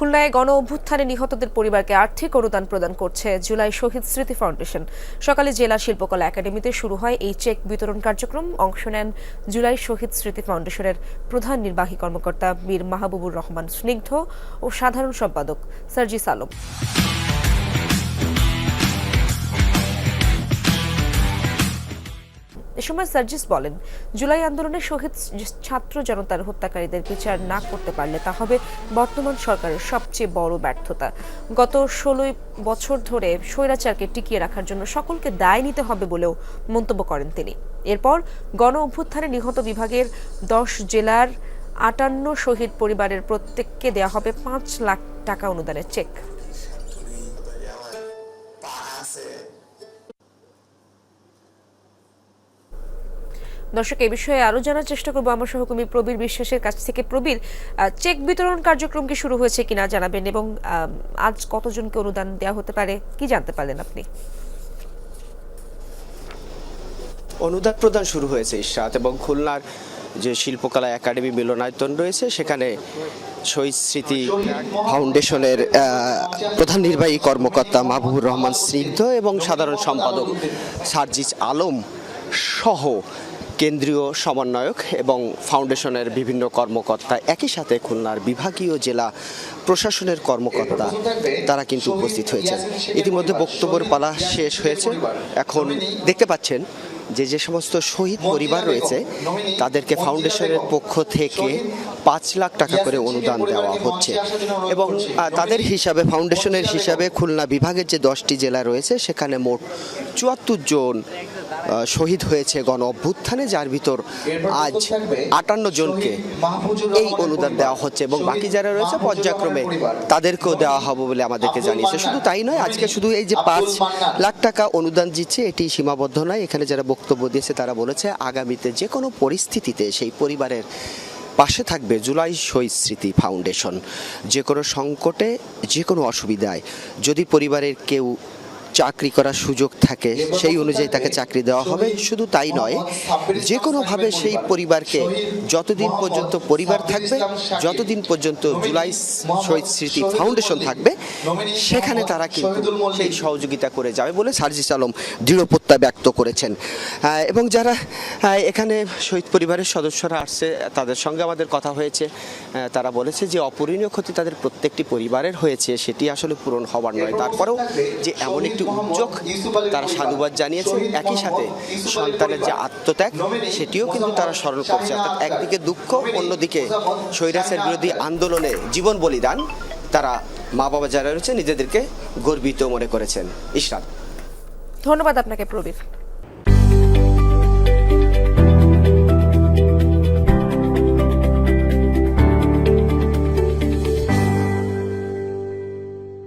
খুলনায় গণ অভ্যুত্থানে নিহতদের পরিবারকে আর্থিক অনুদান প্রদান করছে জুলাই শহীদ স্মৃতি ফাউন্ডেশন। সকালে জেলা শিল্পকলা একাডেমিতে শুরু হয় এই চেক বিতরণ কার্যক্রম। অংশ নেন জুলাই শহীদ স্মৃতি ফাউন্ডেশনের প্রধান নির্বাহী কর্মকর্তা মীর মাহবুবুর রহমান স্নিগ্ধ ও সাধারণ সম্পাদক সার্জিস আলম। সময় সার্জিস বলেন, জুলাই আন্দোলনে শহীদ ছাত্র জনতার হত্যাকারীদের বিচার না করতে পারলে তা হবে বর্তমান সরকারের সবচেয়ে বড় ব্যর্থতা। গত ষোলোই বছর ধরে স্বৈরাচারকে টিকিয়ে রাখার জন্য সকলকে দায় নিতে হবে বলেও মন্তব্য করেন তিনি। এরপর গণ অভ্যুত্থানে নিহত বিভাগের দশ জেলার আটান্ন শহীদ পরিবারের প্রত্যেককে দেওয়া হবে পাঁচ লাখ টাকা অনুদানের চেক। দর্শক, এই বিষয়ে আরও জানার চেষ্টা করব আমার সহকর্মী প্রবীর বিশ্বাসের কাছ থেকে। প্রবীর চেক বিতরণ কার্যক্রম কি শুরু হয়েছে কিনা জানাবেন এবং আজ কতজনকে অনুদান দেওয়া হতে পারে কি জানতে পারলেন আপনি? অনুদান প্রদান শুরু হয়েছে ইশরাত এবং খুলনার যে শিল্পকলা একাডেমি মিলনায়তন রয়েছে, সেখানে শহীদ স্মৃতি ফাউন্ডেশনের প্রধান নির্বাহী কর্মকর্তা মাহবুবুর রহমান স্নিগ্ধ এবং সাধারণ সম্পাদক সার্জিস আলম সহ কেন্দ্রীয় সমন্বয়ক এবং ফাউন্ডেশনের বিভিন্ন কর্মকর্তা একই সাথে খুলনার বিভাগীয় জেলা প্রশাসনের কর্মকর্তা তারা কিন্তু উপস্থিত হয়েছে ইতিমধ্যে বক্তব্যের পালা শেষ হয়েছে। এখন দেখতে পাচ্ছেন যে যে সমস্ত শহীদ পরিবার রয়েছে, তাদেরকে ফাউন্ডেশনের পক্ষ থেকে পাঁচ লাখ টাকা করে অনুদান দেওয়া হচ্ছে। এবং তাদের হিসাবে, ফাউন্ডেশনের হিসাবে খুলনা বিভাগের যে দশটি জেলা রয়েছে, সেখানে মোট চুয়াত্তর জন শহীদ হয়েছে গণ অভ্যুত্থানে, যার ভিতর আজ আটান্ন জনকে এই অনুদান দেওয়া হচ্ছে এবং বাকি যারা রয়েছে, পর্যায়ক্রমে তাদেরকেও দেওয়া হবে বলে আমাদেরকে জানিয়েছে। শুধু তাই নয়, আজকে শুধু এই যে পাঁচ লাখ টাকা অনুদান দিচ্ছে, এটি সীমাবদ্ধ নয়। এখানে যারা বক্তব্য দিয়েছে, তারা বলেছে আগামীতে যে কোনো পরিস্থিতিতে সেই পরিবারের পাশে থাকবে জুলাই শহীদ স্মৃতি ফাউন্ডেশন। যে কোনো সংকটে, যে কোনো অসুবিধায় যদি পরিবারের কেউ চাকরি করার সুযোগ থাকে সেই অনুযায়ী তাকে চাকরি দেওয়া হবে। শুধু তাই নয় যে কোনোভাবে সেই পরিবারকে যতদিন পর্যন্ত পরিবার থাকবে যতদিন পর্যন্ত জুলাই শহীদ স্মৃতি ফাউন্ডেশন থাকবে সেখানে তারা কিন্তু সেই সহযোগিতা করে যাবে বলে সার্জিস আলম দৃঢ় প্রত্যয় ব্যক্ত করেছেন। এবং যারা এখানে শহীদ পরিবারের সদস্যরা আসছে তাদের সঙ্গে আমাদের কথা হয়েছে। তারা বলেছে যে অপূরণীয় ক্ষতি তাদের প্রত্যেকটি পরিবারের হয়েছে সেটি আসলে পূরণ হবার নয়। তারপরেও যে এমন একটি উদ্যোগ তারা সাধুবাদ জানিয়েছেন। একই সাথে সন্তানের যে আত্মত্যাগ সেটিও কিন্তু তারা স্মরণ করছে। অর্থাৎ একদিকে দুঃখ অন্যদিকে স্বৈরাচার বিরোধী আন্দোলনে জীবন বলিদান তারা মা বাবা যারা রয়েছে নিজেদেরকে গর্বিত মনে করেছেন। ইশরাত। ধন্যবাদ আপনাকে প্রবীর।